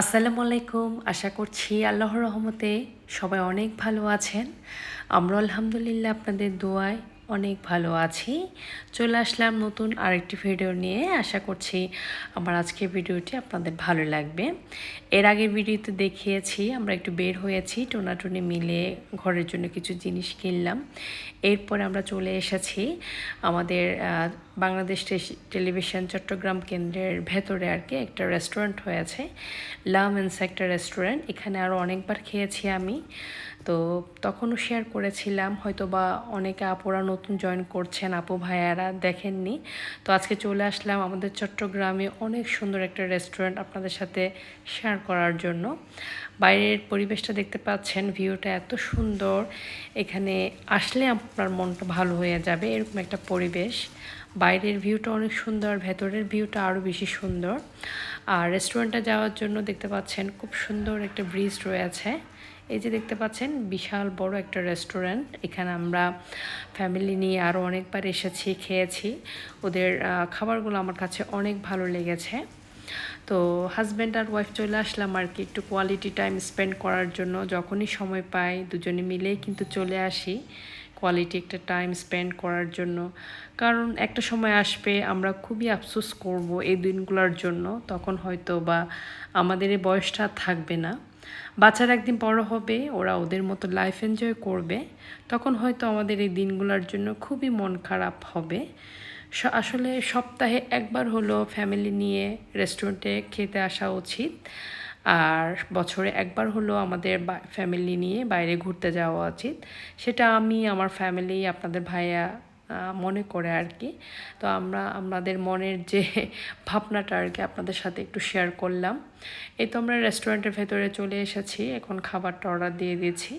আসসালামু আলাইকুম। আশা করছি আল্লাহর রহমতে সবাই অনেক ভালো আছেন। আমরা আলহামদুলিল্লাহ আপনাদের দোয়ায় অনেক ভালো আছি। চলে আসলাম নতুন আরেকটি ভিডিও নিয়ে। আশা করছি আমার আজকের ভিডিওটি আপনাদের ভালো লাগবে। এর আগের ভিডিওতে দেখিয়েছি, আমরা একটু বের হয়েছি, টোনাটুনি মিলে ঘরের জন্য কিছু জিনিস কিনলাম। এরপরে আমরা চলে এসেছি আমাদের বাংলাদেশ টেলিভিশন চট্টগ্রাম কেন্দ্রের ভেতরে আর কি একটা রেস্টুরেন্ট হয়েছে। লাম এন্স একটা রেস্টুরেন্ট এখানে আরও অনেকবার খেয়েছি আমি। তো তখনও শেয়ার করেছিলাম। হয়তো বা অনেকে আপুরা নতুন জয়েন করছেন আপু ভাইয়ারা, দেখেননি। তো আজকে চলে আসলাম আমাদের চট্টগ্রামে অনেক সুন্দর একটা রেস্টুরেন্ট আপনাদের সাথে শেয়ার করার জন্য। বাইরের পরিবেশটা দেখতে পাচ্ছেন ভিউটা এত সুন্দর। এখানে আসলে আপনার মনটা ভালো হয়ে যাবে, এরকম একটা পরিবেশ। বাইরের ভিউটা অনেক সুন্দর, ভেতরের ভিউটা আরও বেশি সুন্দর। আর রেস্টুরেন্টে যাওয়ার জন্য দেখতে পাচ্ছেন, খুব সুন্দর একটা ব্রিজ রয়েছে। এই যে দেখতে পাচ্ছেন, বিশাল বড় একটা রেস্টুরেন্ট এখানে আমরা ফ্যামিলি নিয়ে আরও অনেকবার এসেছি, খেয়েছি। ওদের খাবারগুলো আমার কাছে অনেক ভালো লেগেছে। তো হাজব্যান্ড আর ওয়াইফ চলে আসলাম আর কি, একটু কোয়ালিটি টাইম স্পেন্ড করার জন্য। যখনই সময় পাই, দুজনে মিলেই কিন্তু চলে আসি কোয়ালিটি একটা টাইম স্পেন্ড করার জন্য। কারণ একটা সময় আসবে, আমরা খুবই আফসোস করব এই দিনগুলোর জন্য। তখন হয়তো বা আমাদের এই বয়সটা থাকবে না। বাচ্চারা একদিন বড় হবে, ওরা ওদের মতো লাইফ এনজয় করবে, তখন হয়তো আমাদের এই দিনগুলোর জন্য খুবই মন খারাপ হবে। আসলে সপ্তাহে একবার হলো ফ্যামিলি নিয়ে রেস্টুরেন্টে খেতে আসা উচিত, আর বছরে একবার হলো আমাদের ফ্যামিলি নিয়ে বাইরে ঘুরতে যাওয়া উচিত। সেটা আমি, আমার ফ্যামিলি আপনাদের ভাইয়া মনে করে আর কি। তো আমরা, আমাদের মনের যে ভাবনাটা আর কি আপনাদের সাথে একটু শেয়ার করলাম। এই তো আমরা রেস্টুরেন্টের ভেতরে চলে এসেছি, এখন খাবারটা অর্ডার দিয়ে দিয়েছি।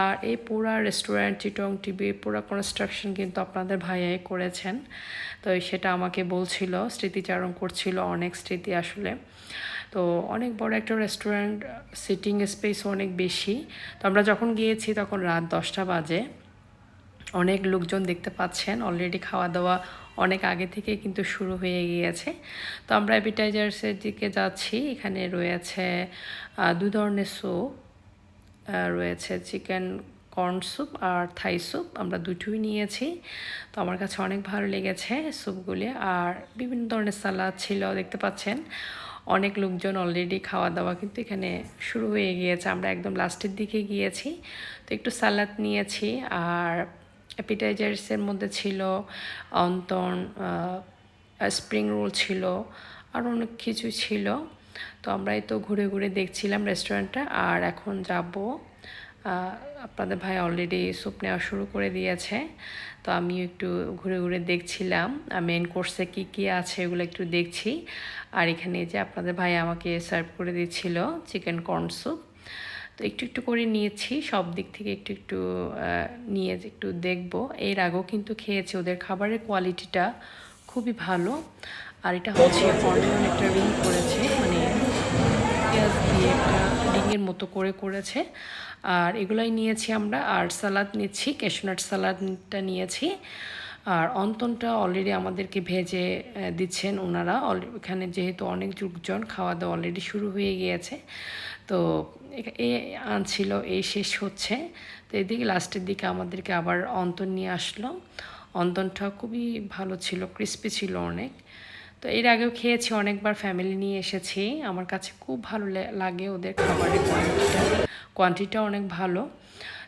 আর এই পুরা রেস্টুরেন্ট চিটং টিভি পুরো কনস্ট্রাকশন কিন্তু আপনাদের ভাইয়াই করেছেন। তো সেটা আমাকে বলছিল স্মৃতিচারণ করছিল অনেক স্মৃতি আসলে। তো অনেক বড় একটা রেস্টুরেন্ট সিটিং স্পেস অনেক বেশি। তো আমরা যখন গিয়েছি তখন রাত দশটা বাজে। অনেক লোকজন দেখতে পাচ্ছেন অলরেডি খাওয়া দাওয়া অনেক আগে থেকে কিন্তু শুরু হয়ে গিয়েছে। তো আমরা অ্যাপিটাইজার্সের দিকে যাচ্ছি, এখানে রয়েছে দু ধরনের স্যুপ রয়েছে চিকেন কর্ন স্যুপ আর থাই স্যুপ আমরা দুটোই নিয়েছি। তো আমার কাছে অনেক ভালো লেগেছে স্যুপগুলি আর বিভিন্ন ধরনের সালাদ ছিল, দেখতে পাচ্ছেন, অনেক লোকজন অলরেডি খাওয়া দাওয়া কিন্তু এখানে শুরু হয়ে গিয়েছে। আমরা একদম লাস্টের দিকে গিয়েছি। তো একটু সালাদ নিয়েছি, আর অ্যাপিটাইজার্সের মধ্যে ছিল অন্তন স্প্রিং রোল ছিল, আর অনেক কিছু ছিল। তো আমরা এই তো ঘুরে ঘুরে দেখছিলাম রেস্টুরেন্টটা আর এখন যাব। আপনাদের ভাই অলরেডি স্যুপ নেওয়া শুরু করে দিয়েছে। তো আমিও একটু ঘুরে ঘুরে দেখছিলাম। মেন কোর্সে কি কি আছে এগুলো একটু দেখছি। আর এখানে যে আপনাদের ভাই আমাকে সার্ভ করে দিচ্ছিল চিকেন কর্ন স্যুপ তো একটু একটু করে নিয়েছি, সব দিক থেকে একটু একটু নিয়ে একটু দেখব। এর আগেও কিন্তু খেয়েছি, ওদের খাবারের কোয়ালিটিটা খুবই ভালো। আর এটা হচ্ছে অনিয়ন একটা রিং করেছে মানে পেঁয়াজ দিয়ে একটা রিংয়ের মতো করে করেছে। আর এগুলাই নিয়েছি আমরা, আর সালাদ নিচ্ছি ক্যাশনাট সালাদটা নিয়েছি। আর অন্তনটা অলরেডি আমাদেরকে ভেজে দিচ্ছেন ওনারা। এখানে যেহেতু অনেক লোকজন খাওয়া দাওয়া অলরেডি শুরু হয়ে গিয়েছে। তো এ- আনছিল এই শেষ হচ্ছে। তো এদিকে লাস্টের দিকে আমাদেরকে আবার অন্তন নিয়ে আসলো। অন্তনটা খুবই ভালো ছিল ক্রিস্পি ছিল অনেক। তো এর আগেও খেয়েছি, অনেকবার ফ্যামিলি নিয়ে এসেছি। আমার কাছে খুব ভালো লাগে ওদের খাবারের কোয়ান্টিটিটা কোয়ান্টিটিটা অনেক ভালো।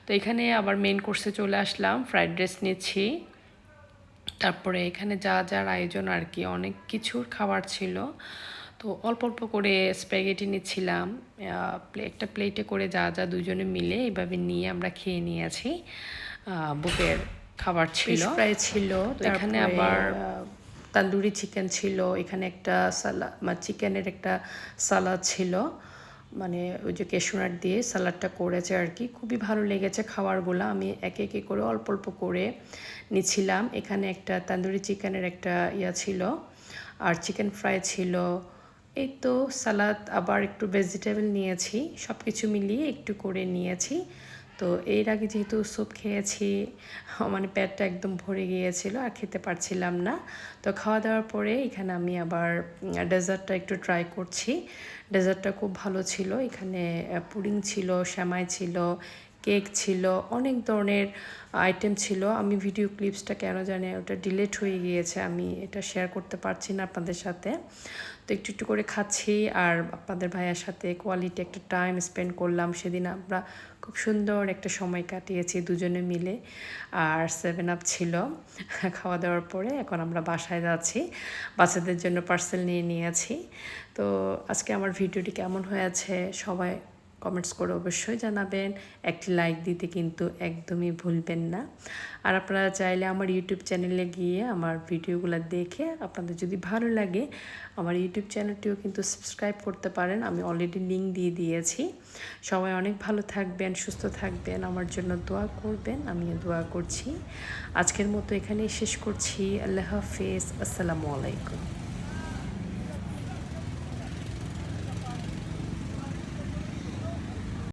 তো এখানে আবার মেন কোর্সে চলে আসলাম ফ্রাইড রাইস নিচ্ছি। তারপরে এখানে যা, যার আয়োজন আর কি, অনেক কিছুর খাবার ছিল। তো অল্প অল্প করে স্প্যাগেটি নিচ্ছিলাম একটা প্লেটে করে যা যা দুজনে মিলে এইভাবে নিয়ে আমরা খেয়ে নিয়েছি বুকের খাবার ছিল। ফ্রাই ছিল তো এখানে আবার তান্দুরি চিকেন ছিল এখানে একটা সালাদ মানে চিকেনের একটা সালাদ ছিল। মানে ওই যে কেশুনাট দিয়ে সালাডটা করেছে আর কি। খুবই ভালো লেগেছে খাবারগুলো। আমি একে একে করে অল্প অল্প করে নিচ্ছিলাম। এখানে একটা তান্দুরি চিকেনের একটা ইয়া ছিল আর চিকেন ফ্রাই ছিল। এই তো সালাদ আবার একটু ভেজিটেবল নিয়েছি সব কিছু মিলিয়ে একটু করে নিয়েছি। তো এর আগে যেহেতু স্যুপ খেয়েছি মানে পেটটা একদম ভরে গিয়েছিল, আর খেতে পারছিলাম না। তো খাওয়া দাওয়ার পরে এখানে আমি আবার ডেজার্টটা একটু ট্রাই করছি। ডেজার্টটা খুব ভালো ছিল, এখানে পুডিং ছিল শ্যামাই ছিল কেক ছিল, অনেক ধরনের আইটেম ছিল। আমি ভিডিও ক্লিপসটা কেন জানি ওটা ডিলেট হয়ে গিয়েছে, আমি এটা শেয়ার করতে পারছি না আপনাদের সাথে। তো একটু একটু করে খাচ্ছি আর আপনাদের ভাইয়ার সাথে কোয়ালিটি একটা টাইম স্পেন্ড করলাম। সেদিন আমরা খুব সুন্দর একটা সময় কাটিয়েছি দুজনে মিলে। আর সেভেন আপ ছিল খাওয়া দাওয়ার পরে, এখন আমরা বাসায় যাচ্ছি বাচ্চাদের জন্য পার্সেল নিয়ে নিয়েছি। তো আজকে আমার ভিডিওটি কেমন হয়েছে, সবাই কমেন্টস করে অবশ্যই জানাবেন। একটি লাইক দিতে কিন্তু একদমই ভুলবেন না। আর আপনারা চাইলে আমার ইউটিউব চ্যানেলে গিয়ে আমার ভিডিওগুলো দেখে আপনাদের যদি ভালো লাগে, আমার ইউটিউব চ্যানেলটিও কিন্তু সাবস্ক্রাইব করতে পারেন। আমি অলরেডি লিঙ্ক দিয়ে দিয়েছি। সবাই অনেক ভালো থাকবেন, সুস্থ থাকবেন। আমার জন্য দোয়া করবেন, আমিও দোয়া করছি। আজকের মতো এখানেই শেষ করছি। আল্লাহ হাফেজ। আসসালামু আলাইকুম।